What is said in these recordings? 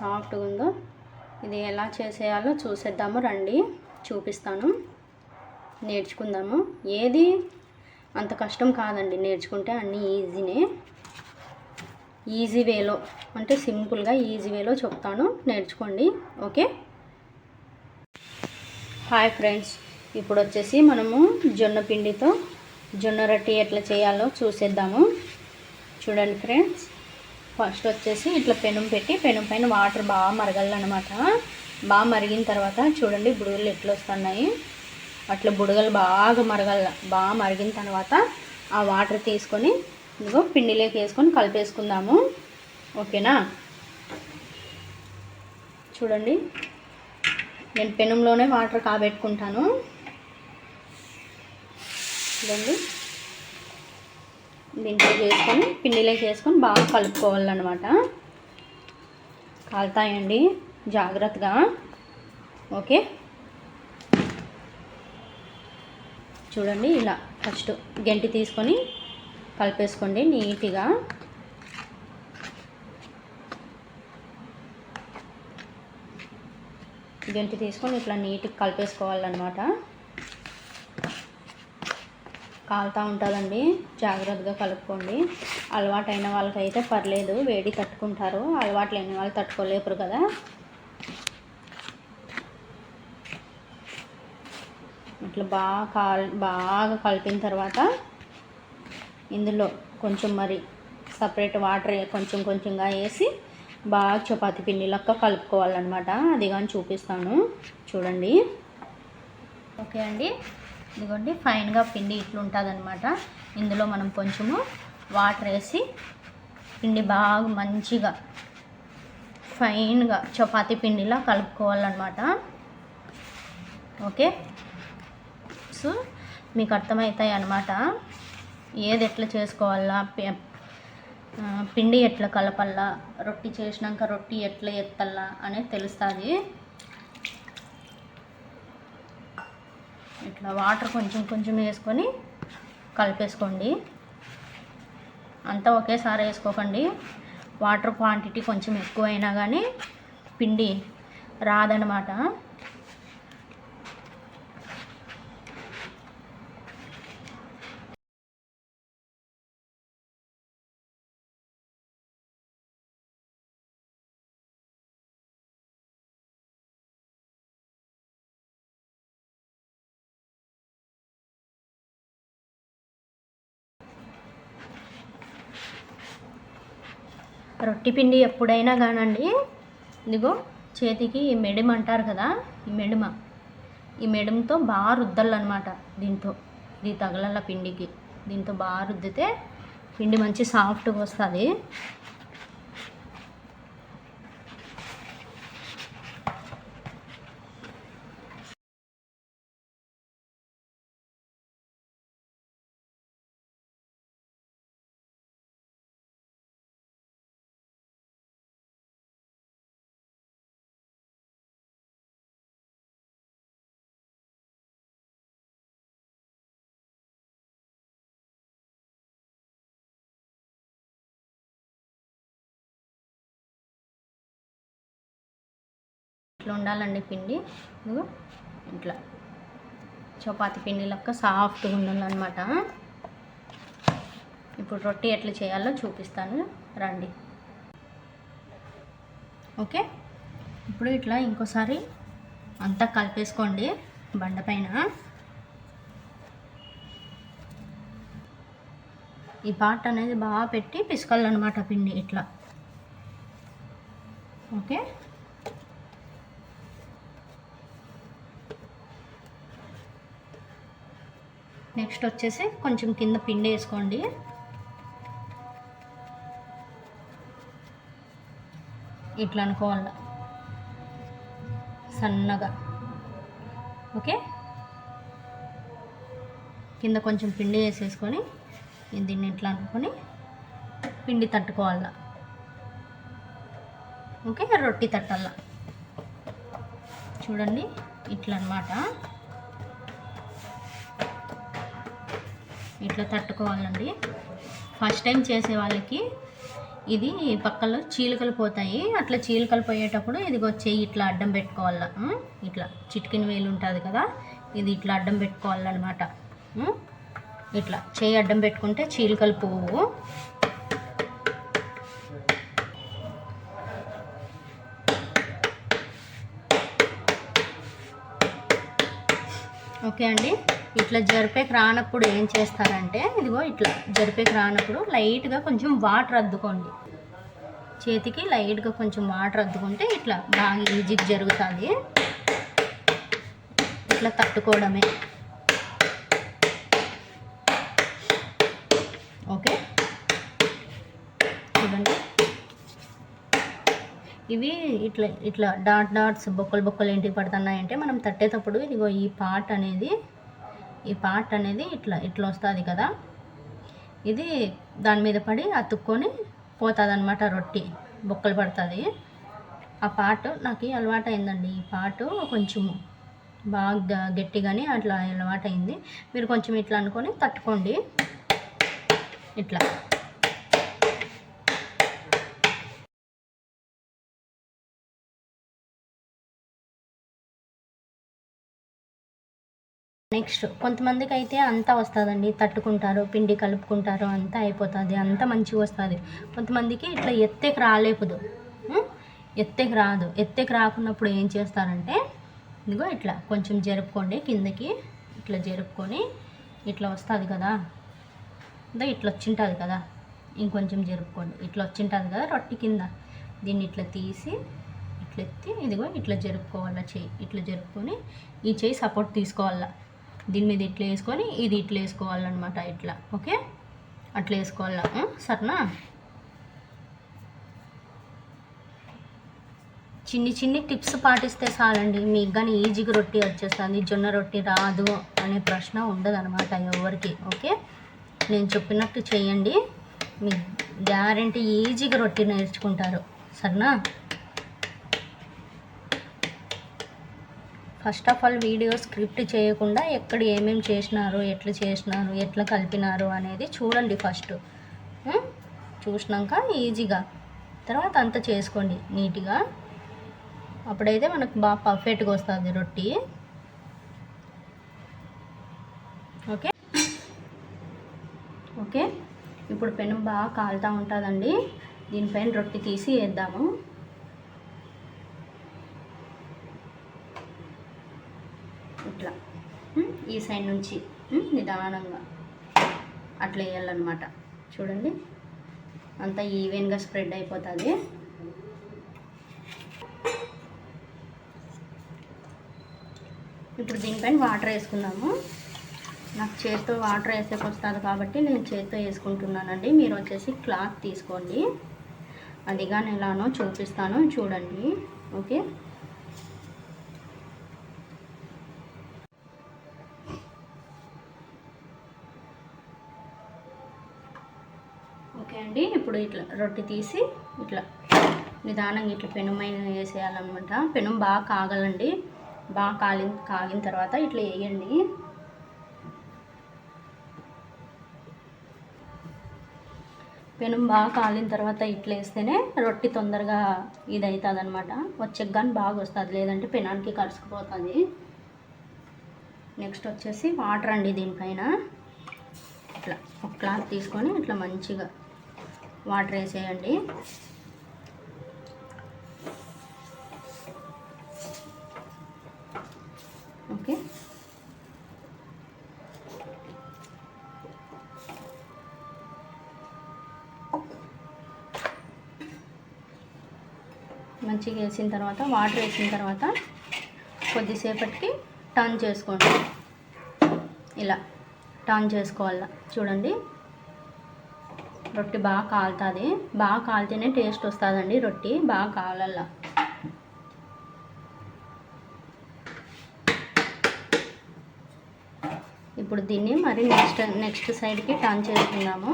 సాఫ్ట్గా ఉందో ఇది ఎలా చేసేయాలో చూసేద్దాము రండి. చూపిస్తాను. నేర్చుకుందాము. ఏది? అంత కష్టం కాదండి నేర్చుకుంటే అన్నీ ఈజీనే. ఈజీ వేలో అంటే సింపుల్గా ఈజీ వేలో చెప్తాను. నేర్చుకోండి. ఓకే? హాయ్ ఫ్రెండ్స్ ఇప్పుడు వచ్చేసి మనము జొన్న పిండితో జొన్న రొట్టి ఎట్లా చేయాలో చూసేద్దాము. చూడండి ఫ్రెండ్స్. ఫస్ట్ వచ్చేసి ఇట్లా పెనం పెట్టి పెనం పైన వాటర్ బాగా మరగాలన్నమాట. బాగా మరిగిన తర్వాత చూడండి బుడగలు ఎట్లా వస్తున్నాయి. అట్లా బుడగలు బాగా మరగల. బాగా మరిగిన తర్వాత ఆ వాటర్ తీసుకొని ఇదిగో పిండిలోకి వేసుకొని కలిపేసుకుందాము. ఓకేనా? చూడండి. నేను పెనంలోనే వాటర్ కాబెట్టుకుంటాను. చూడండి. దీంట్లో చేసుకొని పిండిలో చేసుకొని బాగా కలుపుకోవాలన్నమాట. కాలుతాయండి జాగ్రత్తగా. ఓకే? చూడండి ఇలా ఫస్ట్ గంటి తీసుకొని కలిపేసుకోండి నీట్గా. గంటి తీసుకొని ఇట్లా నీట్గా కలిపేసుకోవాలన్నమాట. కాలుతూ ఉంటుందండి. జాగ్రత్తగా కలుపుకోండి. అలవాటైన వాళ్ళకైతే పర్లేదు వేడి తట్టుకుంటారు. అలవాటు లేని వాళ్ళు తట్టుకోలేరు కదా. ఇట్లా బాగా కాల్ బాగా కలిపిన తర్వాత ఇందులో కొంచెం మరి సపరేట్ వాటర్ కొంచెం కొంచెంగా వేసి బాగా చపాతి పిండి లెక్క కలుపుకోవాలన్నమాట. అది కానీ చూపిస్తాను. చూడండి. ఓకే అండి. ఇదిగోండి ఫైన్గా పిండి ఇట్లా ఉంటుందన్నమాట ఇందులో మనం కొంచెము వాటర్ వేసి పిండి బాగా మంచిగా ఫైన్గా చపాతీ పిండిలా కలుపుకోవాలన్నమాట. ఓకే? సో మీకు అర్థమవుతాయి అన్నమాట ఏది ఎట్లా చేసుకోవాలా పిండి ఎట్లా కలపల్లా రొట్టి చేసినాక రొట్టి ఎట్లా ఎత్తల్లా అనేది తెలుస్తుంది. ఇట్లా వాటర్ కొంచెం కొంచెం వేసుకొని కలిపేసుకోండి. అంతా ఒకేసారి వేసుకోకండి. వాటర్ క్వాంటిటీ కొంచెం ఎక్కువైనా కానీ పిండి రాదనమాట. రొట్టి పిండి ఎప్పుడైనా కానండి ఇదిగో చేతికి ఈ మెడిమ అంటారు కదా ఈ మెడిమ. ఈ మెడిమతో బాగా రుద్దాలన్నమాట దీంతో ఇది తగలల పిండికి. దీంతో బాగా రుద్దితే పిండి మంచి సాఫ్ట్గా వస్తుంది. ఇట్లా ఉండాలండి పిండి. ఇట్లా చపాతి పిండి లెక్క సాఫ్ట్గా ఉండాలన్నమాట. ఇప్పుడు రొట్టి ఎట్లా చేయాలో చూపిస్తాను. రండి. ఓకే? ఇప్పుడు ఇట్లా ఇంకోసారి అంతా కలిపేసుకోండి బండ పైన. ఈ పార్ట్ అనేది బాగా పెట్టి పిసకాలన్నమాట పిండి ఇట్లా. ఓకే? నెక్స్ట్ వచ్చేసి కొంచెం కింద పిండి వేసుకోండి. ఇట్లా అనుకోవాలి? సన్నగా. ఓకే? కింద కొంచెం పిండి వేసేసుకొని దీన్ని ఇట్లా అనుకొని పిండి తట్టుకోవాల? ఓకే? రొట్టి తట్టాల? చూడండి ఇట్లా అనమాట ఇట్లా తట్టుకోవాలండి. ఫస్ట్ టైం చేసే వాళ్ళకి ఇది పక్కలో చీలికలు పోతాయి. అట్లా చీలికలు పోయేటప్పుడు ఇదిగో చెయ్యి ఇట్లా అడ్డం పెట్టుకోవాల. ఇట్లా చిటికిన వేలు ఉంటుంది కదా ఇది ఇట్లా అడ్డం పెట్టుకోవాలన్నమాట. ఇట్లా చేయి అడ్డం పెట్టుకుంటే చీలికలు పోవు. ఓకే అండి. ఇట్లా జరిపేకి రానప్పుడు ఏం చేస్తారంటే ఇదిగో ఇట్లా జరిపేకి రానప్పుడు లైట్గా కొంచెం వాటర్ అద్దుకోండి. చేతికి లైట్గా కొంచెం వాటర్ అద్దుకుంటే ఇట్లా బాగా ఈజీగా జరుగుతుంది. ఇట్లా తట్టుకోవడమే. ఓకే? చూడండి. ఇవి ఇట్లా ఇట్లా డాట్ డాట్స్ బొక్కలు బొక్కలు ఏంటికి పడుతున్నాయంటే మనం తట్టేటప్పుడు ఇదిగో ఈ పార్ట్ అనేది ఈ పార్ట్ అనేది ఇట్లా ఇట్లా వస్తుంది కదా. ఇది దాని మీద పడి అతుక్కొని పోతుంది అనమాట రొట్టి బొక్కలు పడుతుంది. ఆ పార్ట్ నాకు అలవాటు అయిందండి ఈ పార్ట్ కొంచెం బాగా గట్టిగానే అట్లా అలవాటు అయింది మీరు కొంచెం ఇట్లా అనుకొని తట్టుకోండి. ఇట్లా. నెక్స్ట్ కొంతమందికి అయితే అంతా వస్తుందండి. తట్టుకుంటారు పిండి కలుపుకుంటారు అంతా అయిపోతుంది. అంతా మంచిగా వస్తుంది. కొంతమందికి ఇట్లా ఎత్తేకి రాలేపదు ఎత్తేకి రాదు. ఎత్తేకి రాకున్నప్పుడు ఏం చేస్తారంటే ఇదిగో ఇట్లా కొంచెం జరుపుకోండి కిందకి ఇట్లా జరుపుకొని ఇట్లా వస్తుంది కదా. ఇదో ఇట్లా వచ్చింటుంది కదా. ఇంకొంచెం జరుపుకోండి. ఇట్లా వచ్చింటుంది కదా రొట్టె కింద. దీన్ని ఇట్లా తీసి ఇట్లా ఎత్తి ఇదిగో ఇట్లా జరుపుకోవాలా చేయి ఇట్లా జరుపుకొని ఈ చేయి సపోర్ట్ తీసుకోవాలా. దీని మీద ఇట్లా వేసుకొని ఇది ఇట్లా వేసుకోవాలన్నమాట ఇట్లా. ఓకే? అట్లా వేసుకోవాలా? సరేనా? చిన్ని చిన్ని టిప్స్ పాటిస్తే చాలండి. మీకు కానీ ఈజీగా రొట్టి వచ్చేస్తుంది. జొన్న రొట్టి రాదు అనే ప్రశ్న ఉండదనమాట ఎవరికి ఓకే? నేను చెప్పినట్టు చేయండి. మీ గ్యారంటీ ఈజీగా రొట్టి నేర్చుకుంటారు. సరేనా? First of all video script చేయకుండా ఎక్కడ ఏమేమి చేసినారు ఎట్లా చేసినారు ఎట్లా కలిపినారు అనేది చూడండి ఫస్ట్. చూసినాక ఈజీగా. తర్వాత అంతా చేసుకోండి నీట్గా. అప్పుడైతే మనకు బాగా పర్ఫెక్ట్గా వస్తుంది రొట్టి. ఓకే? ఓకే? ఇప్పుడు పెనం బాగా కాలుతూ ఉంటుందండి. దీనిపైన రొట్టి తీసి వేద్దాము. ఇట్లా. ఈ సైడ్ నుంచి నిదానంగా అట్లా వేయాలన్నమాట. చూడండి. అంతా ఈవెన్గా స్ప్రెడ్ అయిపోతుంది. ఇప్పుడు దీనిపైన వాటర్ వేసుకుందాము. నాకు చేతితో వాటర్ వేసేకి వస్తుంది కాబట్టి నేను చేతితో వేసుకుంటున్నానండి. మీరు వచ్చేసి క్లాత్ తీసుకోండి. అదిగా నేను ఎలానో చూపిస్తాను. చూడండి. ఓకే. ఓకే అండి ఇప్పుడు ఇట్లా రొట్టె తీసి ఇట్లా నిదానంగా ఇట్లా పెనుమైన వేసేయాలన్నమాట. పెనం బాగా కాగలండి. బాగా కాలి కాగిన తర్వాత ఇట్లా వేయండి. పెనం బాగా కాలిన తర్వాత ఇట్లా వేస్తేనే రొట్టె తొందరగా ఇది అవుతుంది అనమాట వచ్చేకి కానీ బాగా వస్తుంది లేదంటే పెనానికి కరుసుకుపోతుంది. నెక్స్ట్ వచ్చేసి వాటర్ అండి దీనిపైన. ఇట్లా ఒక క్లాత్ తీసుకొని ఇట్లా మంచిగా వాటర్ వేసేయండి. ఓకే. మంచిగా వేసిన తర్వాత వాటర్ వేసిన తర్వాత కొద్దిసేపటికి టర్న్ చేసుకోండి. ఇలా టర్న్ చేసుకోవాల? చూడండి. రొట్టె బాగా కాలుతుంది. బాగా కాలితేనే టేస్ట్ వస్తుందండి రొట్టె బాగా కావాలల్లా. ఇప్పుడు దీన్ని మరి నెక్స్ట్ నెక్స్ట్ సైడ్కి టర్న్ చేసుకుందాము.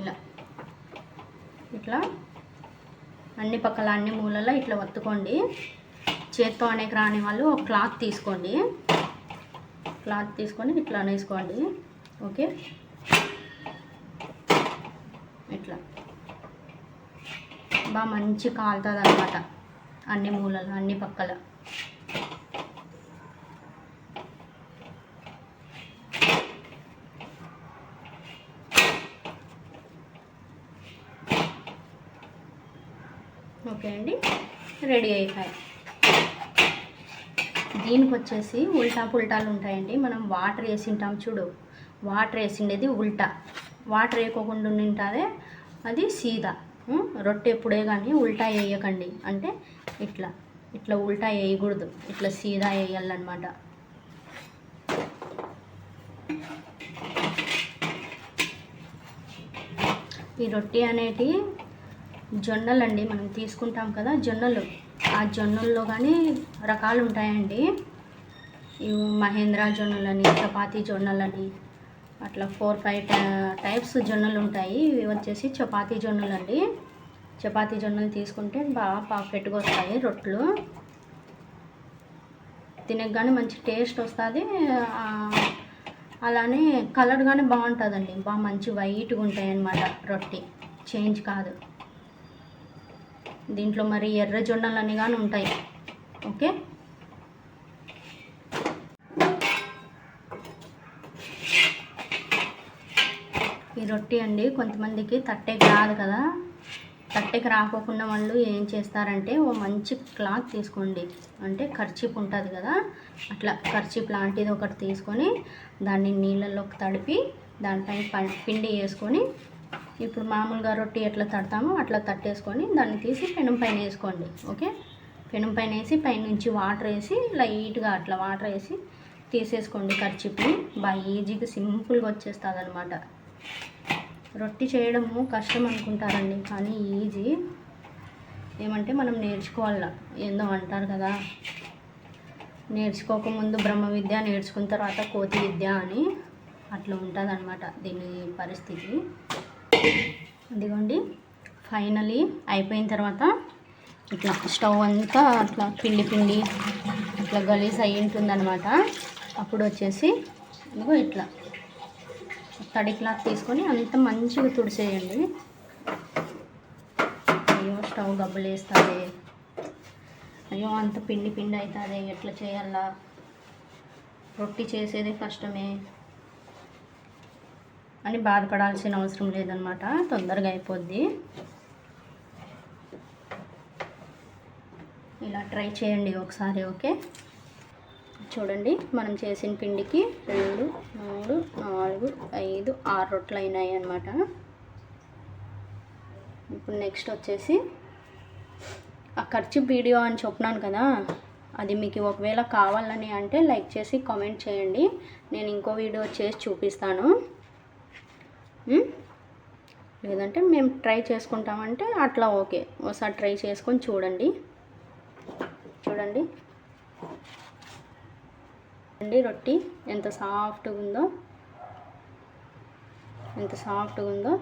ఇలా. ఇట్లా. అన్ని పక్కల అన్ని మూలల్లో ఇట్లా ఒత్తుకోండి. చేత్తో అనేక రాని వాళ్ళు ఒక క్లాత్ తీసుకోండి. క్లాత్ తీసుకొని ఇట్లా అనేసుకోండి. ఓకే? ఇట్లా. బాగా మంచి కాలుతుంది అనమాట అన్ని మూలలు అన్ని పక్కల. ఓకే అండి. రెడీ అయిపోయి దీనికి వచ్చేసి ఉల్టా పుల్టాలు ఉంటాయండి. మనం వాటర్ వేసింటాం చూడు. వాటర్ వేసిండేది ఉల్టా. వాటర్ వేయకోకుండా ఉండింటారే? అది సీదా. రొట్టె ఎప్పుడే కానీ ఉల్టా వేయకండి. అంటే ఇట్లా. ఇట్లా ఉల్టా వేయకూడదు. ఇట్లా సీదా వేయాలన్నమాట. ఈ రొట్టె అనేటి జొన్నలు అండి మనం తీసుకుంటాం కదా జొన్నలు. ఆ జొన్నల్లో కానీ రకాలు ఉంటాయండి ఇవి మహేంద్ర జొన్నలని చపాతీ జొన్నలని అట్లా ఫోర్ ఫైవ్ టైప్స్ జొన్నలు ఉంటాయి. ఇవి వచ్చేసి చపాతీ జొన్నలు అండి చపాతీ జొన్నలు తీసుకుంటే బాగా పర్ఫెక్ట్గా వస్తాయి రొట్టెలు. తినగానే మంచి టేస్ట్ వస్తుంది. అలానే కలర్ కానీ బాగుంటుందండి. బాగా మంచి వైట్గా ఉంటాయి అన్నమాట రొట్టె. చేంజ్ కాదు. దీంట్లో మరి ఎర్ర జొన్నలు అని కానీ ఉంటాయి. ఓకే? ఈ రొట్టె అండి కొంతమందికి తట్టేకి రాదు కదా. తట్టెకి రాకోకుండా వాళ్ళు ఏం చేస్తారంటే ఓ మంచి క్లాత్ తీసుకోండి. అంటే ఖర్చీప్ ఉంటుంది కదా. అట్లా ఖర్చీప్ లాంటిది ఒకటి తీసుకొని దాన్ని నీళ్ళల్లోకి తడిపి దానిపైన పిండి వేసుకొని ఇప్పుడు మామూలుగా రొట్టె ఎట్లా తడతామో అట్లా తట్టేసుకొని దాన్ని తీసి పెనం పైన వేసుకోండి. ఓకే? పెనం పైన వేసి పైనుంచి వాటర్ వేసి లైట్గా అట్లా వాటర్ వేసి తీసేసుకోండి ఖర్చీప్ని బాగా ఈజీగా సింపుల్గా వచ్చేస్తుంది అనమాట రొట్టె చేయడము కష్టం అనుకుంటారండి కానీ ఈజీ. ఏమంటే మనం నేర్చుకోవాల. ఏందో అంటారు కదా. నేర్చుకోకముందు బ్రహ్మ విద్య నేర్చుకున్న తర్వాత కోతి విద్య అని అట్లా ఉంటుంది అనమాట దీని పరిస్థితి. ఇదిగోండి. ఫైనలీ అయిపోయిన తర్వాత ఇట్లా స్టవ్ అంతా అట్లా పిండి పిండి ఇట్లా గలీజ్ అయి ఉంటుందన్నమాట. అప్పుడు వచ్చేసి ఇదిగో ఇట్లా. తడి క్లాత్ తీసుకొని అంత మంచిగా తుడిచేయండి. అయ్యో స్టవ్ గబ్బులు వేస్తుంది అయ్యో అంత పిండి పిండి అవుతుంది ఎట్లా చేయాలా? రొట్టి చేసేదే కష్టమే. అని బాధపడాల్సిన అవసరం లేదనమాట తొందరగా అయిపోద్ది. ఇలా ట్రై చేయండి ఒకసారి ఓకే? చూడండి మనం చేసిన పిండికి రెండు మూడు నాలుగు ఐదు ఆరు రొట్టెలు అయినాయి అన్నమాట. ఇప్పుడు నెక్స్ట్ వచ్చేసి ఆ ఖర్చు వీడియో అని చెప్పినాను కదా అది మీకు ఒకవేళ కావాలని అంటే లైక్ చేసి కామెంట్ చేయండి. నేను ఇంకో వీడియో చేసి చూపిస్తాను. లేదంటే మేము ట్రై చేసుకుంటామంటే అట్లా ఓకే. ఒకసారి ట్రై చేసుకొని చూడండి. చూడండి. అండి రొట్టి. ఎంత సాఫ్ట్గా ఉందో. ఎంత సాఫ్ట్గా ఉందో.